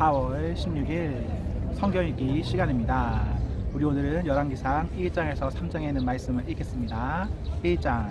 4월 16일 성경 읽기 시간입니다. 우리 오늘은 열왕기상 1장에서 3장에 있는 말씀을 읽겠습니다. 1장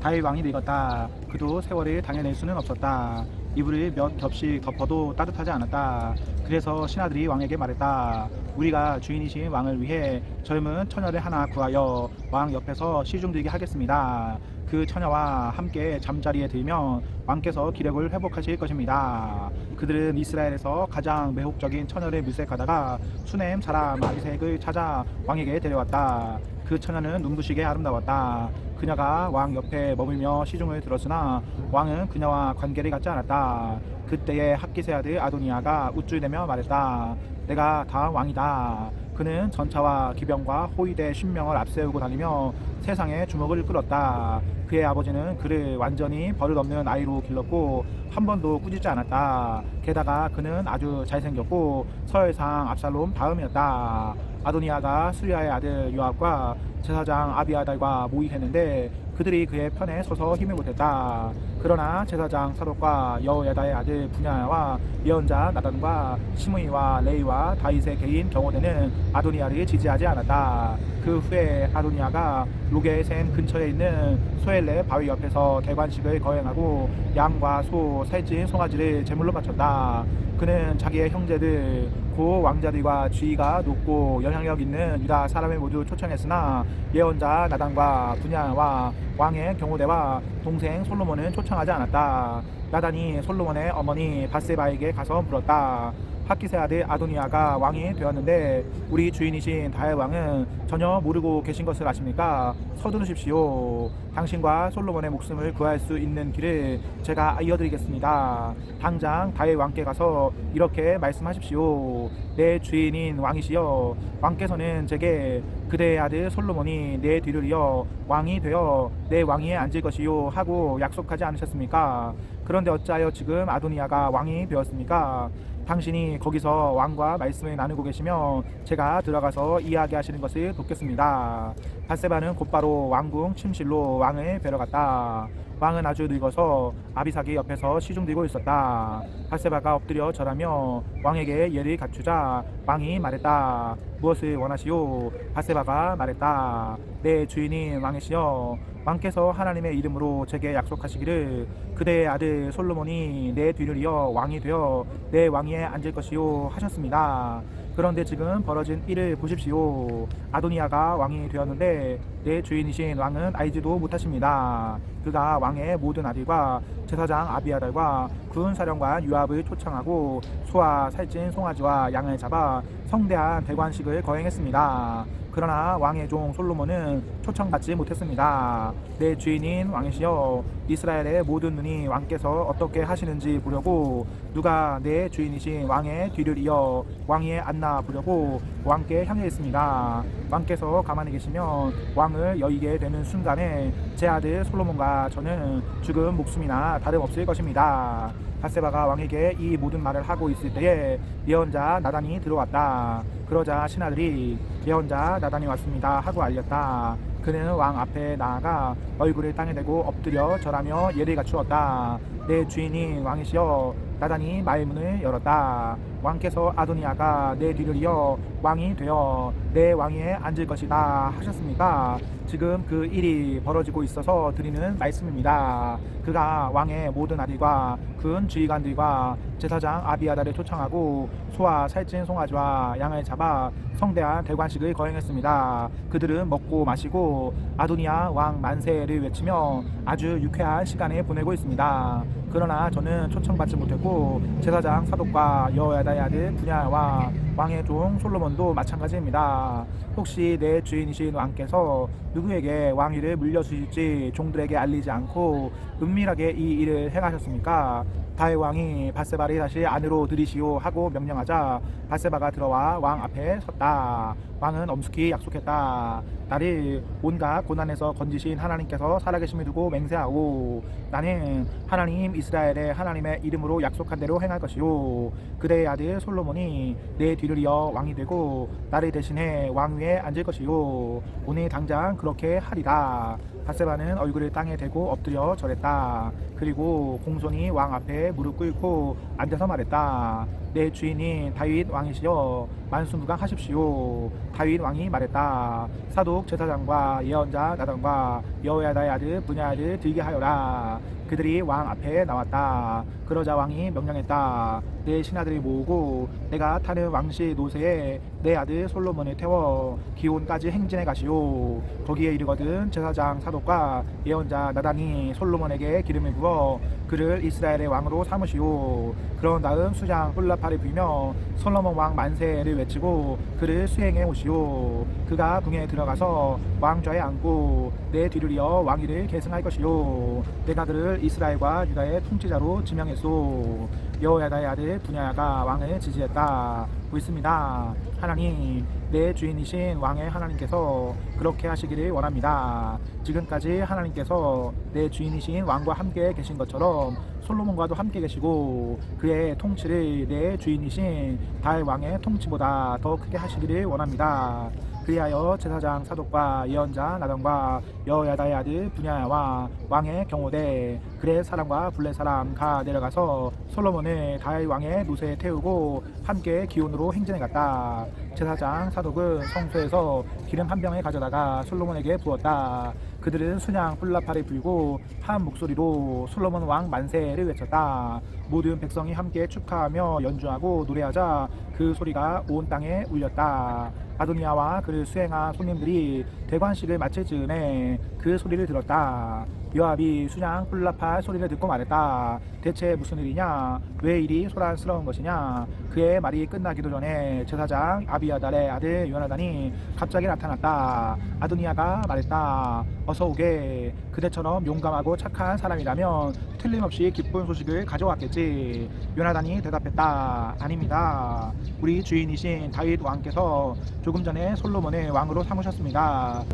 다윗 왕이 늙었다. 그도 세월을 당해낼 수는 없었다. 이불을 몇 겹씩 덮어도 따뜻하지 않았다. 그래서 신하들이 왕에게 말했다. 우리가 주인이신 왕을 위해 젊은 처녀를 하나 구하여 왕 옆에서 시중 들게 하겠습니다. 그 처녀와 함께 잠자리에 들면 왕께서 기력을 회복하실 것입니다. 그들은 이스라엘에서 가장 매혹적인 처녀를 물색하다가 수넴 사람 아비색을 찾아 왕에게 데려왔다. 그 처녀는 눈부시게 아름다웠다. 그녀가 왕 옆에 머물며 시중을 들었으나 왕은 그녀와 관계를 갖지 않았다. 그때에 학기세 아들 아도니아가 우쭐대며 말했다. 내가 다음 왕이다. 그는 전차와 기병과 호위대 10명을 앞세우고 다니며 세상의 주목을 끌었다. 그의 아버지는 그를 완전히 버릇없는 아이로 길렀고 한 번도 꾸짖지 않았다. 게다가 그는 아주 잘생겼고 서열상 압살롬 다음이었다. 아도니아가 수리아의 아들 요압과 제사장 아비아달과 모의했는데 그들이 그의 편에 서서 힘을 못했다. 그러나 제사장 사독과 여호야다의 아들 분야와 예언자 나단과 시므이와 레이와 다윗의 개인 경호대는 아도니아를 지지하지 않았다. 그 후에 아도니아가 로게센 근처에 있는 소엘레 바위 옆에서 대관식을 거행하고 양과 소, 살찐 송아지를 제물로 바쳤다. 그는 자기의 형제들 고 왕자들과 지위가 높고 영향력 있는 유다 사람을 모두 초청했으나 예언자 나단과 분야와 왕의 경호대와 동생 솔로몬은 초청하지 않았다. 나단이 솔로몬의 어머니 바세바에게 가서 물었다. 하키세 아들 아도니아가 왕이 되었는데 우리 주인이신 다의 왕은 전혀 모르고 계신 것을 아십니까? 서두르십시오. 당신과 솔로몬의 목숨을 구할 수 있는 길을 제가 알려드리겠습니다. 당장 다의 왕께 가서 이렇게 말씀하십시오. 내 주인인 왕이시여 왕께서는 제게 그대의 아들 솔로몬이 내 뒤를 이어 왕이 되어 내 왕위에 앉을 것이요 하고 약속하지 않으셨습니까? 그런데 어찌하여 지금 아도니아가 왕이 되었습니까? 당신이 거기서 왕과 말씀을 나누고 계시면 제가 들어가서 이야기하시는 것을 돕겠습니다. 바세바는 곧바로 왕궁 침실로 왕을 뵈러 갔다. 왕은 아주 늙어서 아비삭이 옆에서 시중 들고 있었다. 바세바가 엎드려 절하며 왕에게 예를 갖추자 왕이 말했다. 무엇을 원하시오? 바세바가 말했다. 내 주인인 왕이시여 왕께서 하나님의 이름으로 제게 약속하시기를 그대의 아들 솔로몬이 내 뒤를 이어 왕이 되어 내 왕위에 앉을 것이요 하셨습니다. 그런데 지금 벌어진 일을 보십시오. 아도니아가 왕이 되었는데 내 주인이신 왕은 알지도 못하십니다. 그가 왕의 모든 아들과 제사장 아비아달과 군 사령관 유압을 초청하고 소와 살찐 송아지와 양을 잡아 성대한 대관식을 거행했습니다. 그러나 왕의 종 솔로몬은 초청받지 못했습니다. 내 주인인 왕이시여 이스라엘의 모든 눈이 왕께서 어떻게 하시는지 보려고 누가 내 주인이신 왕의 뒤를 이어 왕위에 앉나 보려고 왕께 향해 있습니다. 왕께서 가만히 계시면 왕을 여의게 되는 순간에 제 아들 솔로몬과 저는 죽은 목숨이나 다름없을 것입니다. 바세바가 왕에게 이 모든 말을 하고 있을 때에 예언자 나단이 들어왔다. 그러자 신하들이 예언자 나단이 왔습니다 하고 알렸다. 그는 왕 앞에 나아가 얼굴을 땅에 대고 엎드려 절하며 예를 갖추었다. 내 주인이 왕이시여 나단이 말문을 열었다. 왕께서 아도니아가 내 뒤를 이어 왕이 되어 내 왕위에 앉을 것이다 하셨습니까? 지금 그 일이 벌어지고 있어서 드리는 말씀입니다. 그가 왕의 모든 아들과 군 주의관들과 제사장 아비아다를 초청하고 소와 살찐 송아지와 양을 잡아 성대한 대관식을 거행했습니다. 그들은 먹고 마시고 아도니아 왕 만세를 외치며 아주 유쾌한 시간을 보내고 있습니다. 그러나 저는 초청받지 못했고 제사장 사독과 여호야다의 아들 분야와 왕의 종 솔로몬 도 마찬가지입니다. 혹시 내 주인이신 왕께서 누구에게 왕위를 물려주실지 종들에게 알리지 않고 은밀하게 이 일을 행하셨습니까? 다의 왕이 바세바를 다시 안으로 들이시오 하고 명령하자 바세바가 들어와 왕 앞에 섰다. 왕은 엄숙히 약속했다. 나를 온갖 고난에서 건지신 하나님께서 살아계심을 두고 맹세하고 나는 하나님 이스라엘의 하나님의 이름으로 약속한 대로 행할 것이요 그대의 아들 솔로몬이 내 뒤를 이어 왕이 되고 나를 대신해 왕 위에 앉을 것이요 오늘 당장 그렇게 하리라 바세바는 얼굴을 땅에 대고 엎드려 절했다. 그리고 공손히 왕 앞에 앞에 무릎 꿇고 앉아서 말했다. 내 주인인 다윗 왕이시여 만수무강하십시오. 다윗 왕이 말했다. 사독 제사장과 예언자 나단과 여호야다의 아들 분야 아들 들게 하여라. 그들이 왕 앞에 나왔다. 그러자 왕이 명령했다. 내 신하들을 모으고 내가 타는 왕실 노새에 내 아들 솔로몬을 태워 기온까지 행진해 가시오. 거기에 이르거든 제사장 사독과 예언자 나단이 솔로몬에게 기름을 부어 그를 이스라엘의 왕으로 삼으시오. 그런 다음 수장 뿔라파를 불며 솔로몬 왕 만세를 외치고 그를 수행해 오시오. 그가 궁에 들어가서 왕좌에 앉고 내 뒤를 이어 왕위를 계승할 것이요. 내가 그를 이스라엘과 유다의 통치자로 지명 했소. 여호야다의 아들 분야가 왕을 지지했다. 있습니다. 하나님, 내 주인이신 왕의 하나님께서 그렇게 하시기를 원합니다. 지금까지 하나님께서 내 주인이신 왕과 함께 계신 것처럼 솔로몬과도 함께 계시고 그의 통치를 내 주인이신 다윗 왕의 통치보다 더 크게 하시기를 원합니다. 그리하여 제사장 사독과 예언자 나단과 여야다의 아들 분야와 왕의 경호대 그의 사람과 블레 사람 가 내려가서 솔로몬을 다윗 왕의 노새에 태우고 함께 기온으로 행진해 갔다. 제사장 사독은 성소에서 기름 한 병을 가져다가 솔로몬에게 부었다. 그들은 순양 뿔라파를 불고 한 목소리로 솔로몬 왕 만세를 외쳤다. 모든 백성이 함께 축하하며 연주하고 노래하자 그 소리가 온 땅에 울렸다. 아도니아와 그를 수행한 손님들이 대관식을 마칠 즈음에 그 소리를 들었다. 요압이 순양 뿔라파 소리를 듣고 말했다. 대체 무슨 일이냐? 왜 이리 소란스러운 것이냐? 그의 말이 끝나기도 전에 제사장 아비아달의 아들 요나단이 갑자기 나타났다. 아도니아가 말했다. 어서 오게. 그대처럼 용감하고 착한 사람이라면 틀림없이 기쁜 소식을 가져왔겠지. 요나단이 대답했다. 아닙니다. 우리 주인이신 다윗 왕께서 조금 전에 솔로몬을 왕으로 삼으셨습니다.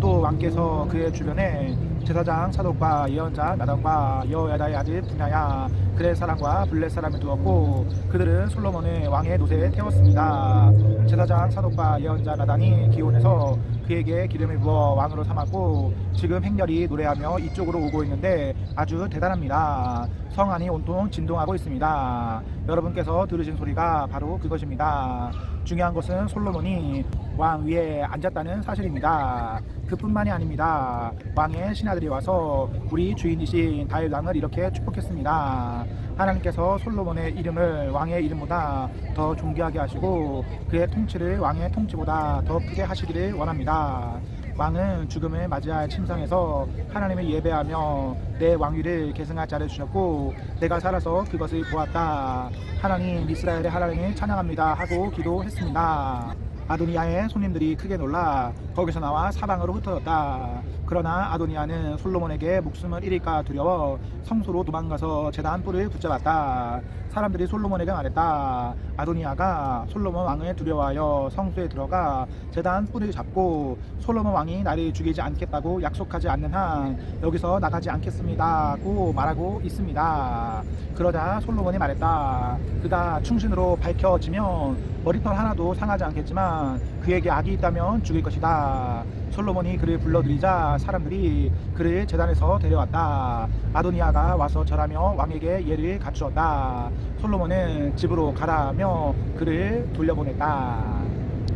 또 왕께서 그의 주변에 제사장 사독과 예언자 나단과 여호야다의 아들 분야야 그의 사람과 블렛 사람을 두었고 그들은 솔로몬을 왕의 노새에 태웠습니다. 제사장 사독과 예언자 나단이 기온에서 그에게 기름을 부어 왕으로 삼았고 지금 행렬이 노래하며 이쪽으로 오고 있는데 아주 대단합니다. 성 안이 온통 진동하고 있습니다. 여러분께서 들으신 소리가 바로 그것입니다. 중요한 것은 솔로몬이 왕 위에 앉았다는 사실입니다. 그뿐만이 아닙니다. 왕의 신하들이 와서 우리 주인이신 다윗 왕을 이렇게 축복했습니다. 하나님께서 솔로몬의 이름을 왕의 이름보다 더 존귀하게 하시고 그의 통치를 왕의 통치보다 더 크게 하시기를 원합니다. 왕은 죽음을 맞이할 침상에서 하나님을 예배하며 내 왕위를 계승할 자를 주셨고 내가 살아서 그것을 보았다. 하나님 이스라엘의 하나님을 찬양합니다 하고 기도했습니다. 아도니아의 손님들이 크게 놀라 거기서 나와 사방으로 흩어졌다. 그러나 아도니아는 솔로몬에게 목숨을 잃을까 두려워 성소로 도망가서 제단 뿔을 붙잡았다. 사람들이 솔로몬에게 말했다. 아도니아가 솔로몬 왕을 두려워하여 성소에 들어가 제단 뿔을 잡고 솔로몬 왕이 나를 죽이지 않겠다고 약속하지 않는 한 여기서 나가지 않겠습니다고 말하고 있습니다. 그러자 솔로몬이 말했다. 그가 충신으로 밝혀지면 머리털 하나도 상하지 않겠지만 그에게 악이 있다면 죽일 것이다. 솔로몬이 그를 불러들이자 사람들이 그를 재단에서 데려왔다. 아도니아가 와서 절하며 왕에게 예를 갖추었다. 솔로몬은 집으로 가라하며 그를 돌려보냈다.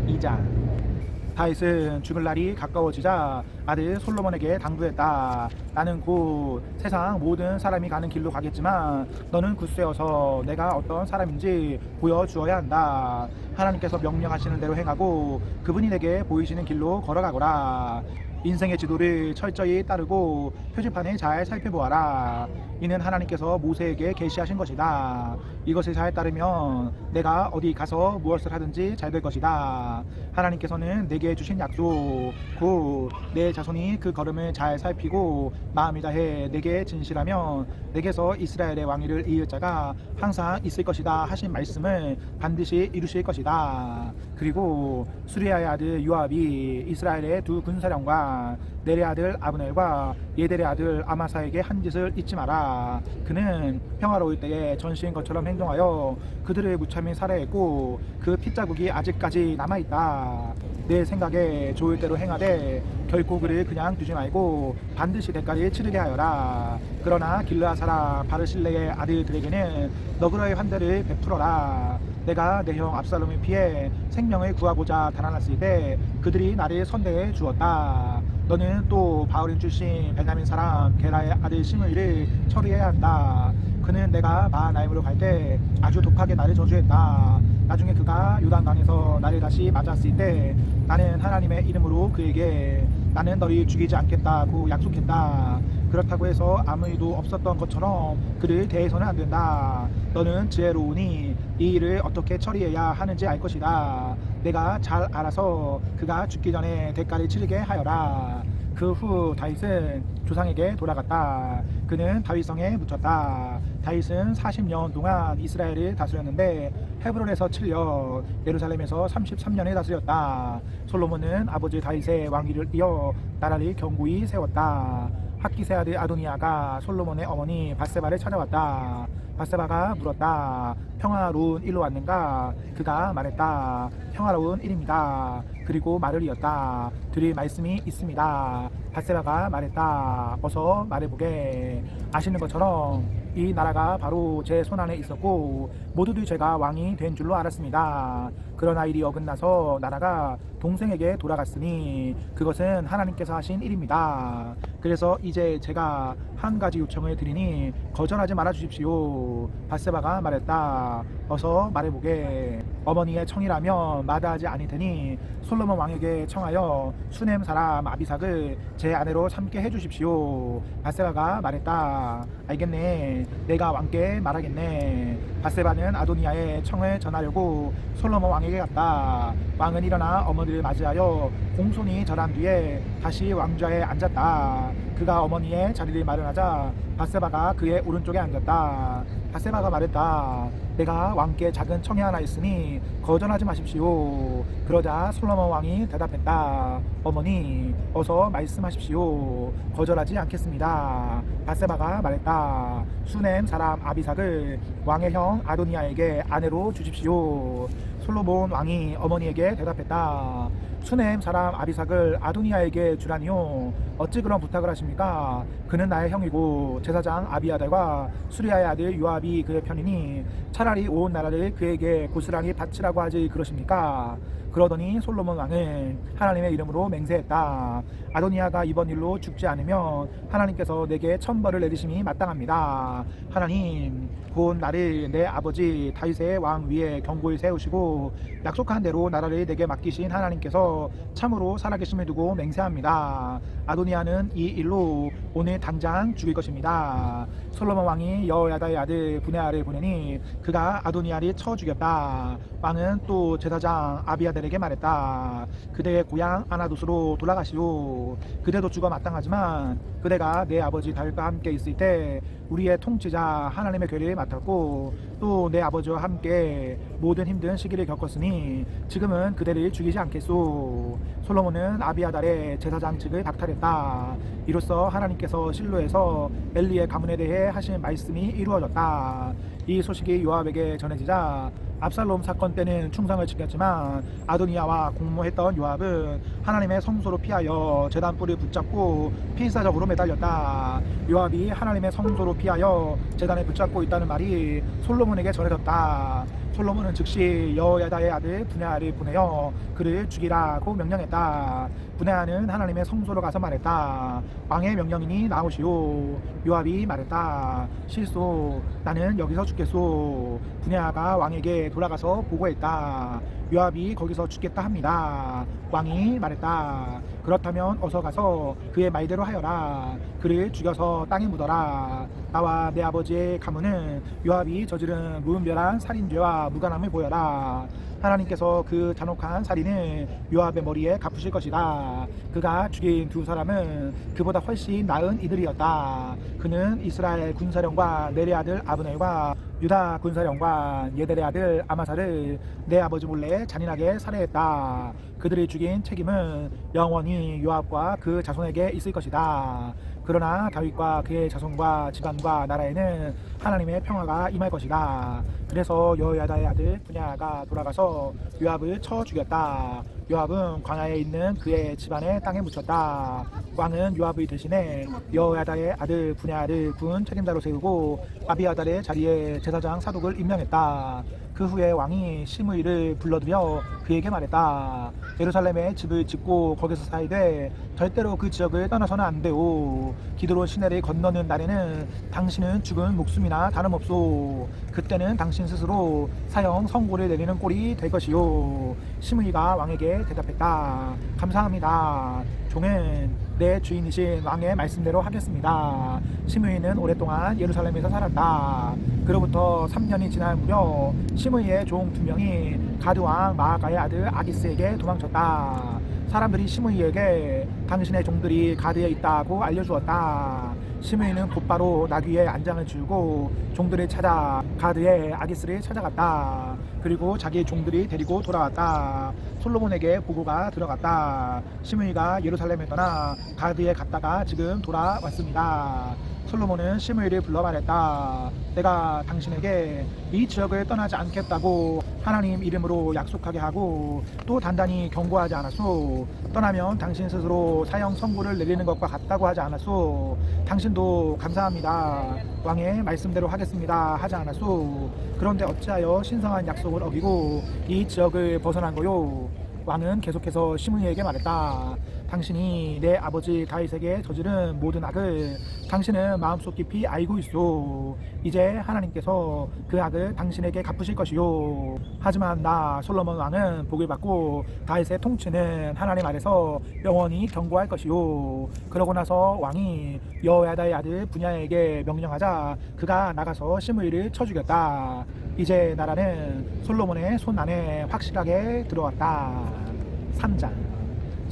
2장 다윗은 죽을 날이 가까워지자 아들 솔로몬에게 당부했다. 나는 곧 세상 모든 사람이 가는 길로 가겠지만 너는 굳세어서 내가 어떤 사람인지 보여주어야 한다. 하나님께서 명령하시는 대로 행하고 그분이 내게 보이시는 길로 걸어가거라. 인생의 지도를 철저히 따르고 표지판을 잘 살펴보아라. 이는 하나님께서 모세에게 계시하신 것이다. 이것을 잘 따르면 내가 어디 가서 무엇을 하든지 잘 될 것이다. 하나님께서는 내게 주신 약속, 곧 내 자손이 그 걸음을 잘 살피고 마음이 다해 내게 진실하면 내게서 이스라엘의 왕위를 이을 자가 항상 있을 것이다 하신 말씀을 반드시 이루실 것이다. 그리고 수리아의 아들 요압이 이스라엘의 두 군사령 관 내레 아들 아브넬과 예델의 아들 아마사에게 한 짓을 잊지 마라. 그는 평화로울 때에 전시인 것처럼 행동하여 그들을 무참히 살해했고 그 핏자국이 아직까지 남아 있다. 내 생각에 좋을 대로 행하되 결코 그를 그냥 두지 말고 반드시 대가를 치르게 하여라. 그러나 길르아 사람 바르실레의 아들들에게는 너그러의 환대를 베풀어라. 내가 내 형 압살롬을 피해 생명을 구하고자 달아났을 때 그들이 나를 선대해 주었다. 너는 또 바울인 출신 베냐민 사람 게라의 아들 시므이를 처리해야 한다. 그는 내가 마하나임으로 갈 때 아주 독하게 나를 저주했다. 나중에 그가 요단강에서 나를 다시 맞았을 때 나는 하나님의 이름으로 그에게 나는 너를 죽이지 않겠다고 약속했다. 그렇다고 해서 아무 일도 없었던 것처럼 그를 대해서는 안 된다. 너는 지혜로우니 이 일을 어떻게 처리해야 하는지 알 것이다. 내가 잘 알아서 그가 죽기 전에 대가를 치르게 하여라. 그 후 다윗은 조상에게 돌아갔다. 그는 다윗성에 묻혔다. 다윗은 40년 동안 이스라엘을 다스렸는데 헤브론에서 7년, 예루살렘에서 33년을 다스렸다. 솔로몬은 아버지 다윗의 왕위를 이어 나라를 견고히 세웠다. 학기세 아들 아도니아가 솔로몬의 어머니 바세바를 찾아왔다. 바세바가 물었다. 평화로운 일로 왔는가? 그가 말했다. 평화로운 일입니다. 그리고 말을 이었다. 드릴 말씀이 있습니다. 바세바가 말했다. 어서 말해보게. 아시는 것처럼 이 나라가 바로 제 손안에 있었고 모두들 제가 왕이 된 줄로 알았습니다. 그러나 일이 어긋나서 나라가 동생에게 돌아갔으니 그것은 하나님께서 하신 일입니다. 그래서 이제 제가 한 가지 요청을 드리니 거절하지 말아 주십시오. 바세바가 말했다. 어서 말해보게. 어머니의 청이라면 마다하지 테니 솔로몬 왕에게 청하여 수넴 사람 아비삭을 제 아내로 삼게 해주십시오. 바세바가 말했다. 알겠네. 내가 왕께 말하겠네. 바세바는 아도니아의 청을 전하려고 솔로몬 왕에게 갔다. 왕은 일어나 어머니를 맞이하여 공손히 절한 뒤에 다시 왕좌에 앉았다. 그가 어머니의 자리를 마련하자 바세바가 그의 오른쪽에 앉았다. 바세바가 말했다. 내가 왕께 작은 청이 하나 있으니 거절하지 마십시오. 그러자 솔로몬 왕이 대답했다. 어머니, 어서 말씀하십시오. 거절하지 않겠습니다. 바세바가 말했다. 수넴 사람 아비삭을 왕의 형 아도니아에게 아내로 주십시오. 솔로몬 왕이 어머니에게 대답했다. 수넴 사람 아비삭을 아도니아에게 주라니요. 어찌 그런 부탁을 하십니까? 그는 나의 형이고 제사장 아비아달과 수리아의 아들 요압이 그의 편이니 차라리 온 나라를 그에게 고스란히 바치라고 하지 그러십니까? 그러더니 솔로몬 왕은 하나님의 이름으로 맹세했다. 아도니아가 이번 일로 죽지 않으면 하나님께서 내게 천벌을 내리심이 마땅합니다. 하나님, 곧 나를 내 아버지 다윗의 왕 위에 경고히 세우시고 약속한 대로 나라를 내게 맡기신 하나님께서 참으로 살아계심을 두고 맹세합니다. 아도니아는 이 일로 오늘 당장 죽일 것입니다. 솔로몬 왕이 여호야다의 아들 분야를 보내니 그가 아도니아를 쳐 죽였다. 왕은 또 제사장 아비아델에게 말했다. 그대의 고향 아나도스로 돌아가시오. 그대도 죽어 마땅하지만 그대가 내 아버지 다윗과 함께 있을 때 우리의 통치자 하나님의 괴를 맡았고 또 내 아버지와 함께 모든 힘든 시기를 겪었으니 지금은 그대를 죽이지 않겠소. 솔로몬은 아비아달의 제사장 직을 박탈했다. 이로써 하나님께서 실로에서 엘리의 가문에 대해 하신 말씀이 이루어졌다. 이 소식이 요압에게 전해지자 압살롬 사건 때는 충성을 지켰지만 아도니아와 공모했던 요압은 하나님의 성소로 피하여 제단 뿔을 붙잡고 필사적으로 매달렸다. 요압이 하나님의 성소로 피하여 제단에 붙잡고 있다는 말이 솔로몬에게 전해졌다. 솔로몬은 즉시 여호야다의 아들 분야를 보내어 그를 죽이라고 명령했다. 분야는 하나님의 성소로 가서 말했다. 왕의 명령이니 나오시오. 요압이 말했다. 실소. 나는 여기서 죽겠소. 분야가 왕에게 돌아가서 보고했다. 요압이 거기서 죽겠다 합니다. 왕이 말했다. 그렇다면 어서 가서 그의 말대로 하여라. 그를 죽여서 땅에 묻어라. 나와 내 아버지의 가문은 요압이 저지른 무분별한 살인죄와 무관함을 보여라. 하나님께서 그 잔혹한 살인을 요압의 머리에 갚으실 것이다. 그가 죽인 두 사람은 그보다 훨씬 나은 이들이었다. 그는 이스라엘 군사령과 내레 아들 아브넬과 유다 군사령관 예델의 아들 아마사를 내 아버지 몰래 잔인하게 살해했다. 그들이 죽인 책임은 영원히 요압과 그 자손에게 있을 것이다. 그러나 다윗과 그의 자손과 집안과 나라에는 하나님의 평화가 임할 것이다. 그래서 여호야다의 아들 분야가 돌아가서 요압을 쳐 죽였다. 요압은 광야에 있는 그의 집안의 땅에 묻혔다. 왕은 요압의 대신에 여호야다의 아들 분야를 군 책임자로 세우고 아비아달의 자리에 제사장 사독을 임명했다. 그 후에 왕이 시므이를 불러들여 그에게 말했다. 예루살렘에 집을 짓고 거기서 살되 절대로 그 지역을 떠나서는 안 되오. 기드론 시내를 건너는 날에는 당신은 죽은 목숨이나 다름없소. 그때는 당신 스스로 사형 선고를 내리는 꼴이 될 것이요. 시므이가 왕에게 대답했다. 감사합니다. 종은 내 주인이신 왕의 말씀대로 하겠습니다. 시므이는 오랫동안 예루살렘에서 살았다. 그로부터 3년이 지날 무렵 시므이의 종 두 명이 가드 왕 마아가의 아들 아기스에게 도망쳤다. 사람들이 시므이에게 당신의 종들이 가드에 있다고 알려주었다. 시므이는 곧바로 나귀에 안장을 주고 종들을 찾아 가드의 아기스를 찾아갔다. 그리고 자기 종들이 데리고 돌아왔다. 솔로몬에게 보고가 들어갔다. 시므이가 예루살렘에 떠나 가드에 갔다가 지금 돌아왔습니다. 솔로몬은 시므이를 불러 말했다. 내가 당신에게 이 지역을 떠나지 않겠다고 하나님 이름으로 약속하게 하고 또 단단히 경고하지 않았소. 떠나면 당신 스스로 사형 선고를 내리는 것과 같다고 하지 않았소. 당신도 감사합니다. 왕의 말씀대로 하겠습니다. 하지 않았소. 그런데 어찌하여 신성한 약속을 어기고 이 지역을 벗어난 거요? 왕은 계속해서 시므이에게 말했다. 당신이 내 아버지 다윗에게 저지른 모든 악을 당신은 마음속 깊이 알고 있소. 이제 하나님께서 그 악을 당신에게 갚으실 것이요. 하지만 나 솔로몬 왕은 복을 받고 다윗의 통치는 하나님 아래서 영원히 경고할 것이요. 그러고 나서 왕이 여호야다의 아들 분야에게 명령하자 그가 나가서 시므이를 쳐 죽였다. 이제 나라는 솔로몬의 손 안에 확실하게 들어왔다. 3장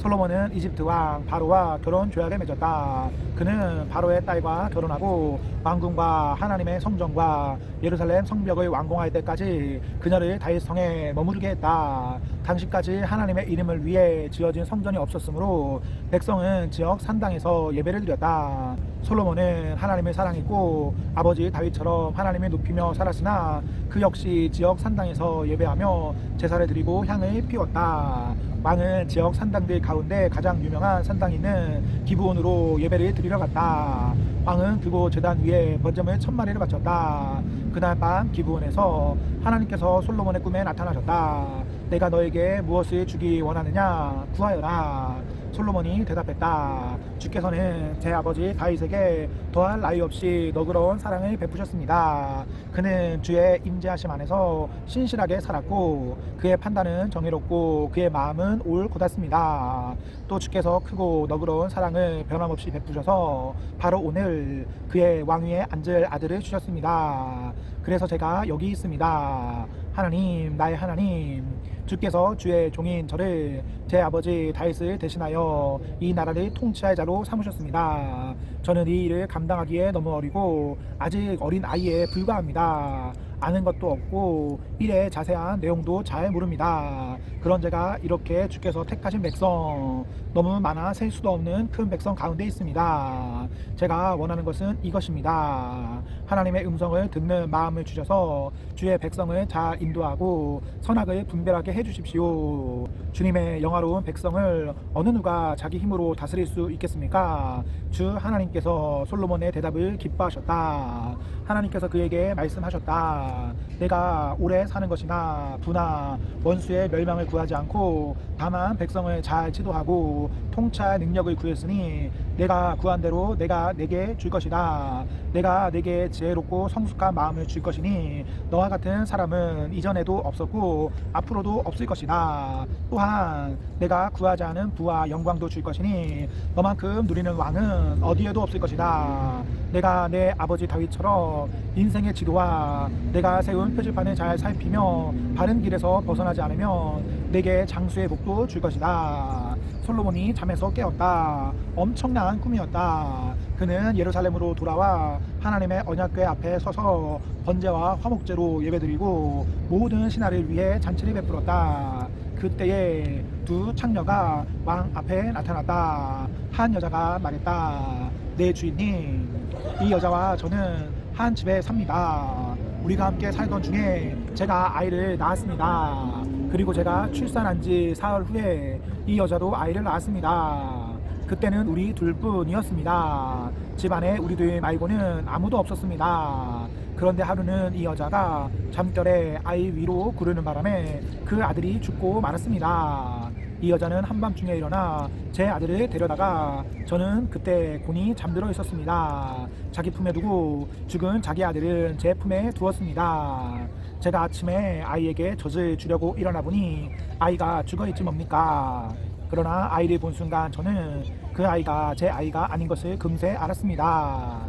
솔로몬은 이집트 왕 바로와 결혼 조약을 맺었다. 그는 바로의 딸과 결혼하고 왕궁과 하나님의 성전과 예루살렘 성벽을 완공할 때까지 그녀를 다윗 성에 머무르게 했다. 당시까지 하나님의 이름을 위해 지어진 성전이 없었으므로 백성은 지역 산당에서 예배를 드렸다. 솔로몬은 하나님을 사랑했고 아버지 다윗처럼 하나님을 높이며 살았으나 그 역시 지역 산당에서 예배하며 제사를 드리고 향을 피웠다. 왕은 지역 산당들 가운데 가장 유명한 산당이 있는 기브온으로 예배를 드리러 갔다. 왕은 그곳 제단 위에 번점을 천 마리를 바쳤다. 그날 밤 기브온에서 하나님께서 솔로몬의 꿈에 나타나셨다. 내가 너에게 무엇을 주기 원하느냐 구하여라. 솔로몬이 대답했다. 주께서는 제 아버지 다윗에게 더할 나위 없이 너그러운 사랑을 베푸셨습니다. 그는 주의 임재하심 안에서 신실하게 살았고 그의 판단은 정의롭고 그의 마음은 올 곧았습니다. 또 주께서 크고 너그러운 사랑을 변함없이 베푸셔서 바로 오늘 그의 왕위에 앉을 아들을 주셨습니다. 그래서 제가 여기 있습니다. 하나님, 나의 하나님, 주께서 주의 종인 저를 제 아버지 다윗을 대신하여 이 나라를 통치할 자로 삼으셨습니다. 저는 이 일을 감당하기에 너무 어리고 아직 어린 아이에 불과합니다. 아는 것도 없고 일의 자세한 내용도 잘 모릅니다. 그런 제가 이렇게 주께서 택하신 백성 너무 많아 셀 수도 없는 큰 백성 가운데 있습니다. 제가 원하는 것은 이것입니다. 하나님의 음성을 듣는 마음을 주셔서 주의 백성을 잘 인도하고 선악을 분별하게 해주십시오. 주님의 영화로운 백성을 어느 누가 자기 힘으로 다스릴 수 있겠습니까? 주 하나님께서 솔로몬의 대답을 기뻐하셨다. 하나님께서 그에게 말씀하셨다. 내가 오래 사는 것이나 부나 원수의 멸망을 구하지 않고 다만 백성을 잘 지도하고 통찰 능력을 구했으니 내가 구한 대로 내가 내게 줄 것이다. 내가 내게 지혜롭고 성숙한 마음을 줄 것이니 너와 같은 사람은 이전에도 없었고 앞으로도 없을 것이다. 또한 내가 구하지 않은 부와 영광도 줄 것이니 너만큼 누리는 왕은 어디에도 없을 것이다. 내가 내 아버지 다윗처럼 인생의 지도와 내가 내가 세운 표지판을 잘 살피며 바른 길에서 벗어나지 않으면 내게 장수의 복도 줄 것이다. 솔로몬이 잠에서 깨었다. 엄청난 꿈이었다. 그는 예루살렘으로 돌아와 하나님의 언약궤 앞에 서서 번제와 화목제로 예배드리고 모든 신하를 위해 잔치를 베풀었다. 그때에 두 창녀가 왕 앞에 나타났다. 한 여자가 말했다. 내 주인님, 이 여자와 저는 한 집에 삽니다. 우리가 함께 살던 중에 제가 아이를 낳았습니다. 그리고 제가 출산한 지 사흘 후에 이 여자도 아이를 낳았습니다. 그때는 우리 둘뿐이었습니다. 집안에 우리 둘 말고는 아무도 없었습니다. 그런데 하루는 이 여자가 잠결에 아이 위로 구르는 바람에 그 아들이 죽고 말았습니다. 이 여자는 한밤중에 일어나 제 아들을 데려다가 저는 그때 곤히 잠들어 있었습니다. 자기 품에 두고 죽은 자기 아들은 제 품에 두었습니다. 제가 아침에 아이에게 젖을 주려고 일어나 보니 아이가 죽어 있지 뭡니까? 그러나 아이를 본 순간 저는 그 아이가 제 아이가 아닌 것을 금세 알았습니다.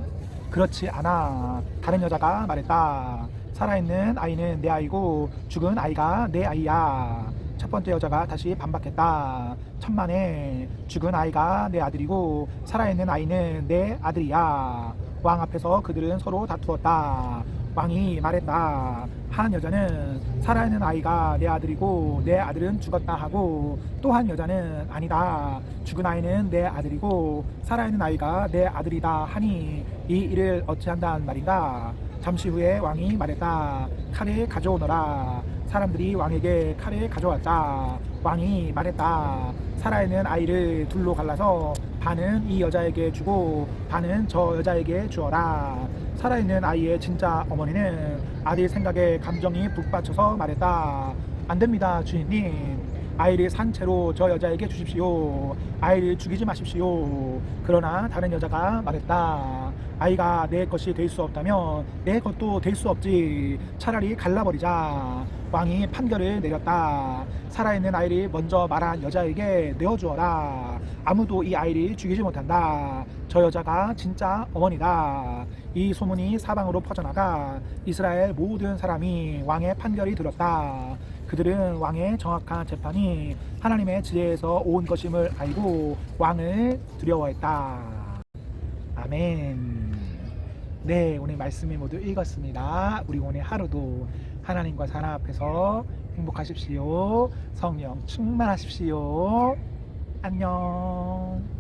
그렇지 않아. 다른 여자가 말했다. 살아있는 아이는 내 아이고 죽은 아이가 내 아이야. 첫 번째 여자가 다시 반박했다. 천만에 죽은 아이가 내 아들이고 살아있는 아이는 내 아들이야. 왕 앞에서 그들은 서로 다투었다. 왕이 말했다. 한 여자는 살아있는 아이가 내 아들이고 내 아들은 죽었다 하고 또 한 여자는 아니다. 죽은 아이는 내 아들이고 살아있는 아이가 내 아들이다 하니 이 일을 어찌한단 말인가? 잠시 후에 왕이 말했다. 칼을 가져오너라. 사람들이 왕에게 칼을 가져왔다. 왕이 말했다. 살아있는 아이를 둘로 갈라서 반은 이 여자에게 주고 반은 저 여자에게 주어라. 살아있는 아이의 진짜 어머니는 아들 생각에 감정이 북받쳐서 말했다. 안 됩니다, 주인님. 아이를 산 채로 저 여자에게 주십시오. 아이를 죽이지 마십시오. 그러나 다른 여자가 말했다. 아이가 내 것이 될 수 없다면 내 것도 될 수 없지. 차라리 갈라버리자. 왕이 판결을 내렸다. 살아있는 아이를 먼저 말한 여자에게 내어주어라. 아무도 이 아이를 죽이지 못한다. 저 여자가 진짜 어머니다. 이 소문이 사방으로 퍼져나가 이스라엘 모든 사람이 왕의 판결이 들었다. 그들은 왕의 정확한 재판이 하나님의 지혜에서 온 것임을 알고 왕을 두려워했다. 아멘. 네, 오늘 말씀을 모두 읽었습니다. 우리 오늘 하루도 하나님과 사람 앞에서 행복하십시오. 성령 충만하십시오. 안녕.